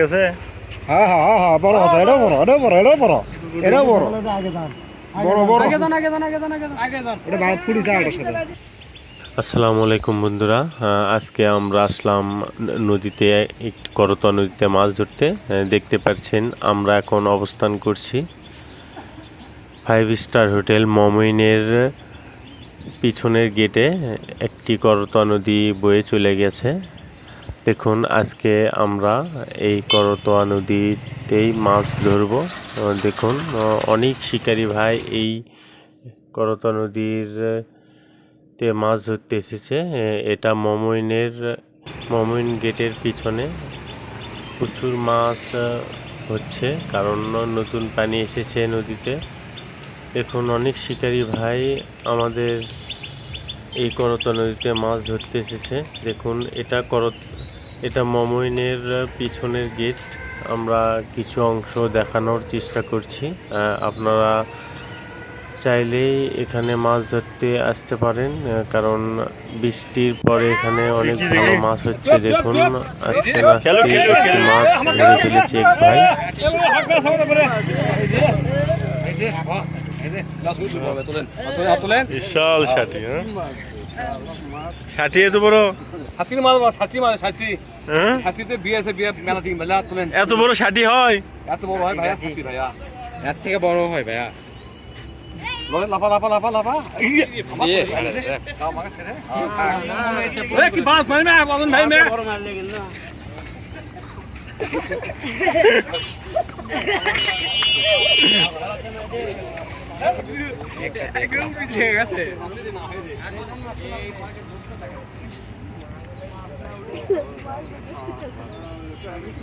গেছে। হ্যাঁ হ্যাঁ হ্যাঁ হ্যাঁ বড় আছে এটাও বড় এটাও বড় এটাও বড় বড়। বড় বড়। এটা ভাত সাথে। আসসালামু আলাইকুম বন্ধুরা। আজকে আমরা আসলাম নদীতে একটি করতোয়া নদীতে মাছ ধরতে। দেখতে পাচ্ছেন আমরা এখন অবস্থান করছি ফাইভ স্টার হোটেল মমিনের পিছনের গেটে একটি করতোয়া নদী বয়ে চলে গেছে। দেখুন, আজকে আমরা এই করতোয়া নদীতেই মাছ ধরব। দেখুন অনেক শিকারী ভাই এই করতোয়া নদীর তে মাছ ধরতে এসেছে। এটা মমইনের, মমইন গেটের পিছনে প্রচুর মাছ হচ্ছে, কারণ নতুন পানি এসেছে নদীতে। দেখুন, অনেক শিকারী ভাই আমাদের এই করত নদীতে মাছ ধরতে এসেছে। দেখুন, এটা করত এটা মমইনের পিছনের গেট আমরা কিছু অংশ দেখানোর চেষ্টা করছি আহ, আপনারা চাইলেই এখানে মাছ ধরতে আসতে পারেন কারণ বৃষ্টির পরে এখানে অনেক ভালো মাছ হচ্ছে দেখুন আস্তে আস্তে একটি মাছ ধরে ফেলেছে এক ভাই বিশাল ষাটি হ্যাঁ ষাটি এত বড়? ছাত্রী মাল ছাত্রী মাল ছাত্রী হ্যাঁ? ছাত্রীতে বিয়ে আছে বিয়ে মেলা দিন মেলা তুলেন। এত বড় ষাটি হয়? এত বড় হয় ভাইয়া ছাত্রী ভাইয়া। এর থেকে বড় হয় ভাইয়া। বলেন লাফা লাফা লাফা লাফা। কি বাস ভাই না বলেন ভাই মে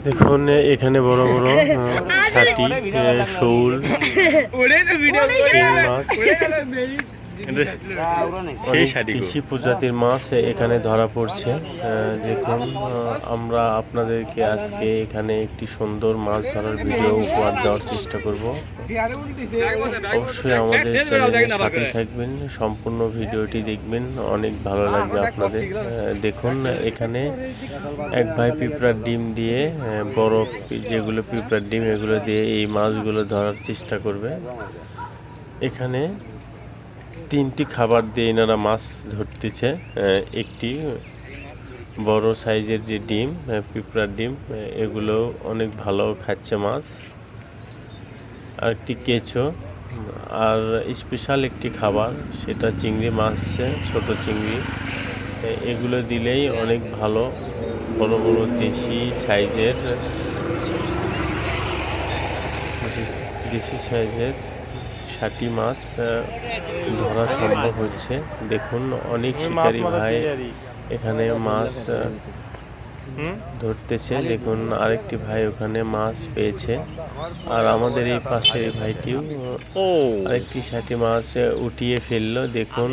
দেখুন এখানে বড় বড় আহ, শৌল মাছ ষাটি। কৃষি প্রজাতির মাছ এখানে ধরা পড়ছে। দেখুন আমরা আপনাদেরকে আজকে এখানে একটি সুন্দর মাছ ধরার ভিডিও উপহার দেওয়ার চেষ্টা করব। অবশ্যই আমাদের চ্যানেলের সাথে থাকবেন, সম্পূর্ণ ভিডিওটি দেখবেন, অনেক ভালো লাগবে আপনাদের। দেখুন, এখানে এক ভাই পিঁপড়ার ডিম দিয়ে বড় যেগুলো পিঁপড়ার ডিম, এগুলো দিয়ে এই মাছগুলো ধরার চেষ্টা করবে। এখানে তিনটি খাবার দিয়ে এনারা মাছ ধরতেছে একটি বড় সাইজের যে ডিম পিঁপড়ার ডিম এগুলো অনেক ভালো খাচ্ছে মাছ। আর একটি কেঁচো, আর স্পেশাল একটি খাবার, সেটা চিংড়ি মাছ ছোট চিংড়ি। এগুলো দিলেই অনেক ভালো, বড় বড় দেশি সাইজের দেশি সাইজের ষাটি মাছ ধরা সম্ভব হচ্ছে। দেখুন অনেক শিকারী ভাই এখানে মাছ ধরতেছে। দেখুন আরেকটি ভাই ওখানে মাছ পেয়েছে। আর আমাদের এই পাশে এই ভাইটিও ও। আরেকটি ষাটি মাছ উঠিয়ে ফেলল। দেখুন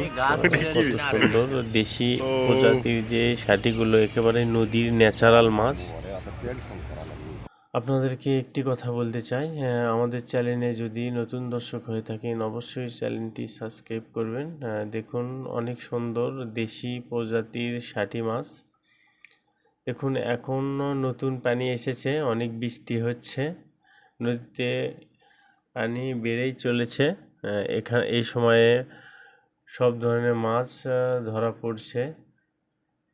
কত সুন্দর দেশি প্রজাতির যে ষাটিগুলো একেবারে নদীর ন্যাচারাল মাছ। আপনাদেরকে একটি কথা বলতে চাই। আহ, আমাদের চ্যানেলে যদি নতুন দর্শক হয়ে থাকেন অবশ্যই চ্যানেলটি সাবস্ক্রাইব করবেন। দেখুন অনেক সুন্দর দেশি প্রজাতির ষাটি মাছ। দেখুন এখন নতুন পানি এসেছে অনেক বৃষ্টি হচ্ছে নদীতে পানি বেড়েই চলেছে। এখানে এই সময়ে সব ধরনের মাছ ধরা পড়ছে।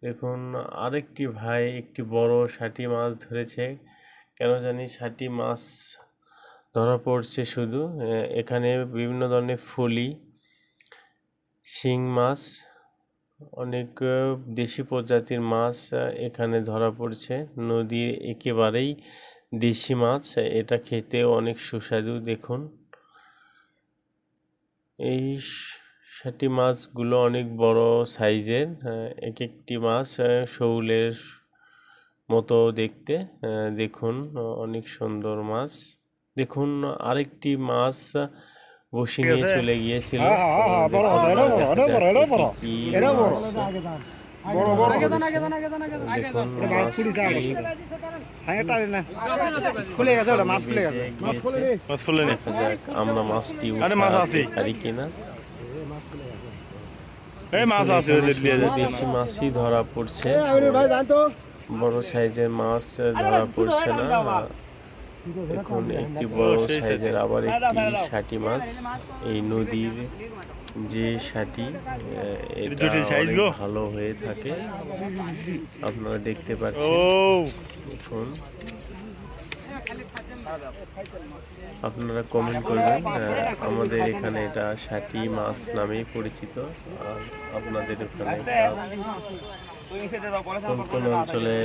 দেখুন আরেকটি ভাই একটি বড় ষাটি মাছ ধরেছে। কেন জানি ষাটি মাছ ধরা পড়ছে শুধু। এখানে বিভিন্ন ধরনের ফলি, শিং মাছ, অনেক দেশি প্রজাতির মাছ এখানে ধরা পড়ছে। নদীর একেবারেই দেশি মাছ এটা খেতেও অনেক সুস্বাদু, দেখুন। এই ষাটি মাছগুলো অনেক বড় সাইজের এক একটি মাছ শৌলের মতো দেখতে আহ, দেখুন অনেক সুন্দর মাছ। দেখুন আরেকটি মাছ বসি নিয়ে চলে গিয়েছিল। আমরা মাছটি আরে মাছ আছে। পারি কিনা। এই মাছ আছে দেশি মাছই ধরা পড়ছে। ভাই জানতো? বড় সাইজের মাছ ধরা পড়ছে না। এখন একটি বড় সাইজের আবার একটি সাটি মাছ। এই নদীর যে সাটি এটা ভালো হয়ে থাকে। আপনারা দেখতে পাচ্ছেন। এখন আপনারা কমেন্ট করবেন। আমাদের এখানে এটা ষাটি মাছ নামেই পরিচিত। আর আপনাদের ওখানে কোন কোন অঞ্চলে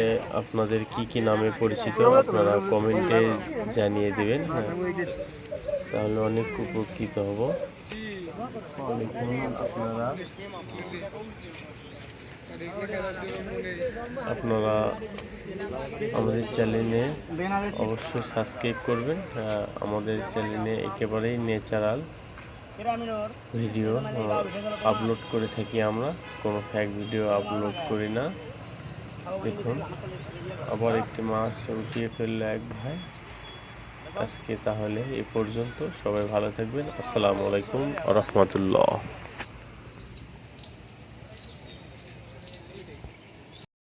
আপনাদের কি কি নামে পরিচিত, আপনারা কমেন্টে জানিয়ে দেবেন। হ্যাঁ তাহলে অনেক উপকৃত হব। আপনারা। আপনারা আমাদের চ্যানেলে অবশ্যই সাবস্ক্রাইব করবেন। আমাদের চ্যানেলে একেবারেই ন্যাচারাল ভিডিও আপলোড করে থাকি আমরা। কোনো ফ্যাক ভিডিও আপলোড করি না। দেখুন, আবার একটি মাছ উঠিয়ে ফেলল এক ভাই। আজকে তাহলে এ পর্যন্ত। সবাই ভালো থাকবেন। আসসালামু আলাইকুম রহমতুল্লাহ।